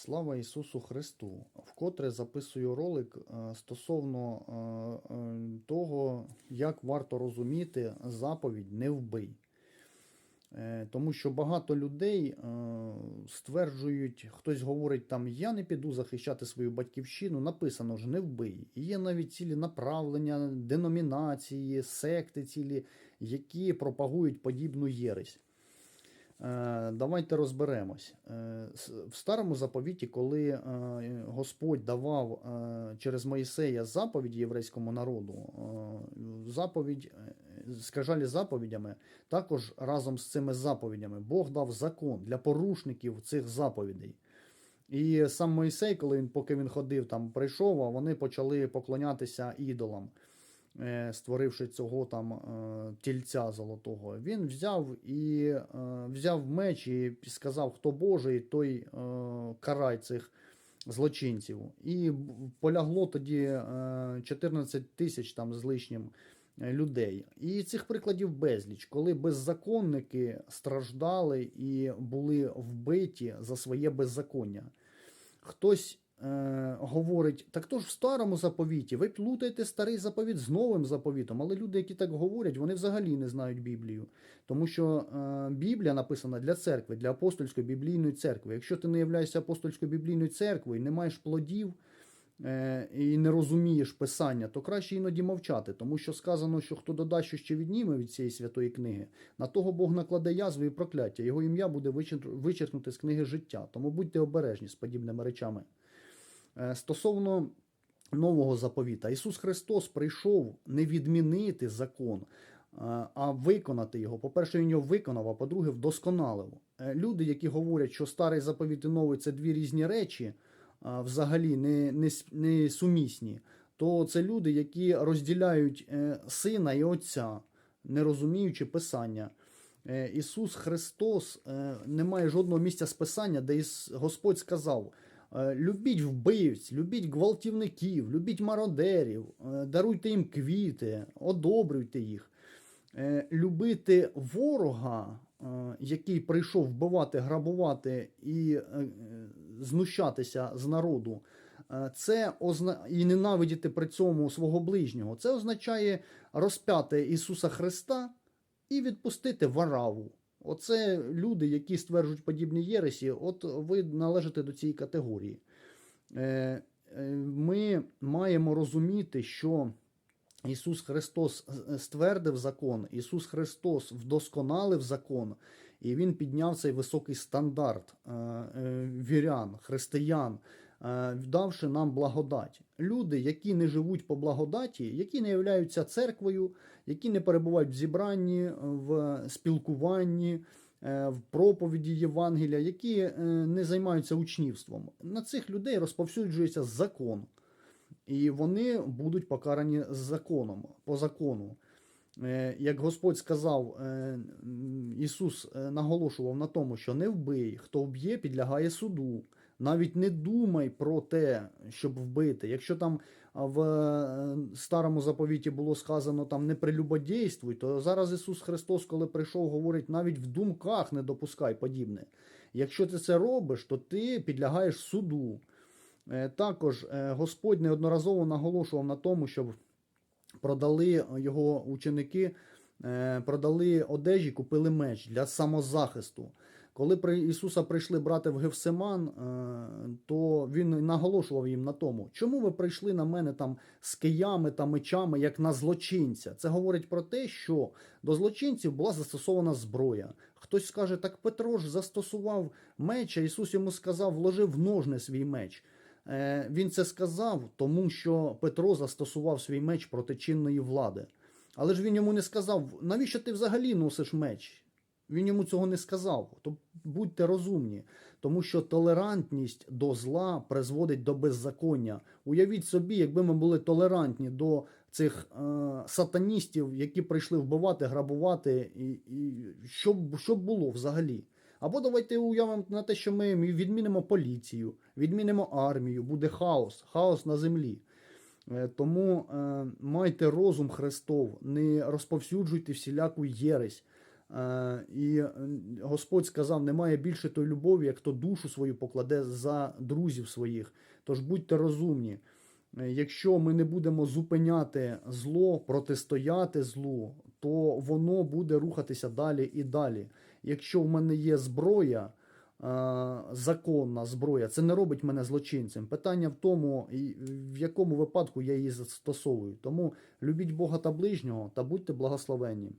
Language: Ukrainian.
Слава Ісусу Христу! Вкотре записую ролик е, стосовно е, е, того, як варто розуміти заповідь не вбий. Тому що багато людей стверджують, хтось говорить там, я не піду захищати свою батьківщину, написано ж не вбий. І є навіть цілі направлення, деномінації, секти цілі, які пропагують подібну єресь. Е, Давайте розберемось. Е, В старому заповіті, коли е, Господь давав через Моїсея заповіді єврейському народу, заповідь, скажалі заповідями, також разом з цими заповідями Бог дав закон для порушників цих заповідей. І сам Моїсей, коли він, поки він ходив там, прийшов, а вони почали поклонятися ідолам створивши цього там е, тільця золотого, він взяв і е, взяв меч і сказав, хто Божий, той е, карай цих злочинців. І полягло тоді е, 14 тисяч там з лишнім е, людей. І цих прикладів безліч, коли беззаконники страждали і були вбиті за своє беззаконня. Хтось е, говорить, так то ж в старому заповіті, ви плутаєте старий заповіт з новим заповітом. Але люди, які так говорять, вони взагалі не знають Біблію. Тому що е, Біблія написана для церкви, для апостольської біблійної церкви. Якщо ти не являєшся апостольською біблійною церквою, не маєш плодів е, і не розумієш писання, то краще іноді мовчати, тому що сказано, що хто додасть, що ще відніме від цієї святої книги, на того Бог накладе язви і прокляття. Його ім'я буде вичер- вичеркнуте з книги життя. Тому будьте обережні з подібними речами. Е, Стосовно нового заповіта, Ісус Христос прийшов не відмінити закон, е, а виконати його. По-перше, Він його виконав, а по-друге, вдосконалив. Е, Люди, які говорять, що старий заповіт і новий це дві різні речі, взагалі не, не, не сумісні, то це люди, які розділяють сина і отця, не розуміючи писання. Ісус Христос не має жодного місця з писання, де Господь сказав: любіть вбивць, любіть гвалтівників, любіть мародерів, е, даруйте їм квіти, одобрюйте їх. Е, Любити ворога, е, який прийшов вбивати, грабувати і е, е, знущатися з народу, е, це озна... і ненавидіти при цьому свого ближнього. Це означає розп'яти Ісуса Христа і відпустити вараву. Оце люди, які стверджують подібні єресі, от ви належите до цієї категорії. Е, е, Ми маємо розуміти, що Ісус Христос ствердив закон, Ісус Христос вдосконалив закон, і Він підняв цей високий стандарт е, е, вірян, християн, е, давши нам благодать. Люди, які не живуть по благодаті, які не являються церквою, які не перебувають в зібранні, в спілкуванні, е, в проповіді Євангелія, які е, не займаються учнівством. На цих людей розповсюджується закон. І вони будуть покарані законом, по закону. Е, Як Господь сказав, е, Ісус е, наголошував на тому, що не вбий, хто вб'є, підлягає суду. Навіть не думай про те, щоб вбити. Якщо там в е, старому заповіті було сказано там не прелюбодійствуй, то зараз Ісус Христос, коли прийшов, говорить, навіть в думках не допускай подібне. Якщо ти це робиш, то ти підлягаєш суду. Е, Також е, Господь неодноразово наголошував на тому, щоб продали його ученики, продали одежі, купили меч для самозахисту. Коли при Ісуса прийшли брати в Гевсиман, е, то він наголошував їм на тому, чому ви прийшли на мене там з киями та мечами, як на злочинця. Це говорить про те, що до злочинців була застосована зброя. Хтось скаже, так Петро ж застосував меч, а Ісус йому сказав, вложив в ножни свій меч. Е, Він це сказав, тому що Петро застосував свій меч проти чинної влади. Але ж він йому не сказав, навіщо ти взагалі носиш меч? Він йому цього не сказав. То будьте розумні, тому що толерантність до зла призводить до беззаконня. Уявіть собі, якби ми були толерантні до цих е, сатаністів, які прийшли вбивати, грабувати, і, і що, що було взагалі? Або давайте уявимо на те, що ми відмінимо поліцію, відмінимо армію, буде хаос, хаос на землі. Е, Тому е, майте розум Христов, не розповсюджуйте всіляку єресь. Е, І е, Господь сказав: немає більше той любові, як хто душу свою покладе за друзів своїх. Тож будьте розумні. Е, Якщо ми не будемо зупиняти зло, протистояти злу, то воно буде рухатися далі і далі. Якщо в мене є зброя, законна зброя, це не робить мене злочинцем. Питання в тому, в якому випадку я її застосовую. Тому любіть Бога та ближнього та будьте благословенні.